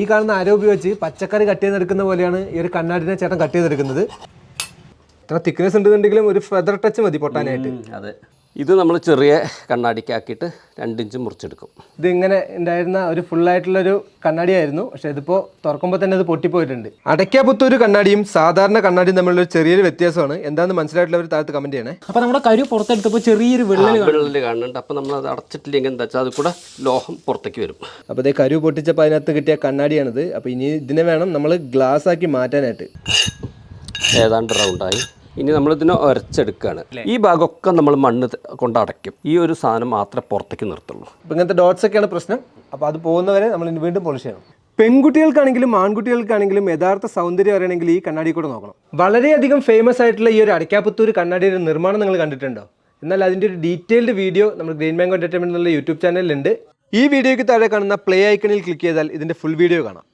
ഈ കാണുന്ന അര പച്ചക്കറി കട്ട് ചെയ്തെടുക്കുന്ന പോലെയാണ് ഈ ഒരു കണ്ണാടിനെ ചേട്ടൻ കട്ട് ചെയ്തെടുക്കുന്നത്. ഇത്ര തിക്നെസ് ഉണ്ടെന്നുണ്ടെങ്കിലും ഒരു ഫെദർ ടച്ച് മതി പൊട്ടാനായിട്ട്. അതെ. ഇത് നമ്മൾ ചെറിയ കണ്ണാടിക്കാക്കിയിട്ട് രണ്ടിഞ്ച് മുറിച്ചെടുക്കും. ഇത് ഇങ്ങനെ ഉണ്ടായിരുന്ന ഒരു ഫുൾ ആയിട്ടുള്ള ഒരു കണ്ണാടിയായിരുന്നു. പക്ഷെ ഇതിപ്പോൾ തുറക്കുമ്പോൾ തന്നെ അത് പൊട്ടിപ്പോയിട്ടുണ്ട്. അടയ്ക്കാപുത്തൊരു കണ്ണാടിയും സാധാരണ കണ്ണാടിയും തമ്മിലുള്ള ഒരു ചെറിയൊരു വ്യത്യാസമാണ്. എന്താണെന്ന് മനസ്സിലായിട്ടുള്ളവർ താഴത്ത് കമന്റ് ചെയ്യണേ. അപ്പോൾ നമ്മുടെ കരു പുറത്തെടുത്തപ്പോൾ ചെറിയൊരു വിള്ളൽ വെള്ളിൽ കാണുന്നുണ്ട്. അപ്പോൾ നമ്മൾ അത് അടച്ചിട്ടില്ലെങ്കിൽ എന്താ വെച്ചാൽ അത് കൂടെ ലോഹം പുറത്തേക്ക് വരും. അപ്പോൾ ഇതേ കരു പൊട്ടിച്ചപ്പോൾ അതിനകത്ത് കിട്ടിയ കണ്ണാടിയാണിത്. അപ്പോൾ ഇനി ഇതിനെ വേണം നമ്മൾ ഗ്ലാസ് ആക്കി മാറ്റാനായിട്ട്. ഏതാണ്ട് റൗണ്ടായി ഇനി നമ്മൾ ഒരച്ചെടുക്കുകയാണ്. ഈ ഭാഗമൊക്കെ നമ്മൾ മണ്ണ് കൊണ്ട് അടയ്ക്കും. ഈ ഒരു സാധനം മാത്രമേ പുറത്തേക്ക് നിർത്തുള്ളൂ. അപ്പം ഇങ്ങനത്തെ ഡോട്ട്സ് ഒക്കെയാണ് പ്രശ്നം. അപ്പോൾ അത് പോകുന്നവരെ നമ്മൾ ഇനി വീണ്ടും പോളിഷ് ചെയ്യണം. പെൺകുട്ടികൾക്കാണെങ്കിലും ആൺകുട്ടികൾക്കാണെങ്കിലും യഥാർത്ഥ സൗന്ദര്യം അറിയണമെങ്കിൽ ഈ കണ്ണാടി കൂടെ നോക്കണം. വളരെയധികം ഫേമസ് ആയിട്ടുള്ള ഈ ഒരു അടയ്ക്കാപ്പത്തൂർ കണ്ണാടിയുടെ നിർമ്മാണം നിങ്ങൾ കണ്ടിട്ടുണ്ടോ? എന്നാൽ അതിന്റെ ഒരു ഡീറ്റെയിൽഡ് വീഡിയോ നമ്മൾ ഗ്രീൻ ബാങ്ക് എന്റർടൈൻമെന്റ് എന്നുള്ള യൂട്യൂബ് ചാനലിലുണ്ട് ഈ വീഡിയോയ്ക്ക് താഴെ കാണുന്ന പ്ലേ ഐക്കണിൽ ക്ലിക്ക് ചെയ്താൽ ഇതിന്റെ ഫുൾ വീഡിയോ കാണാം.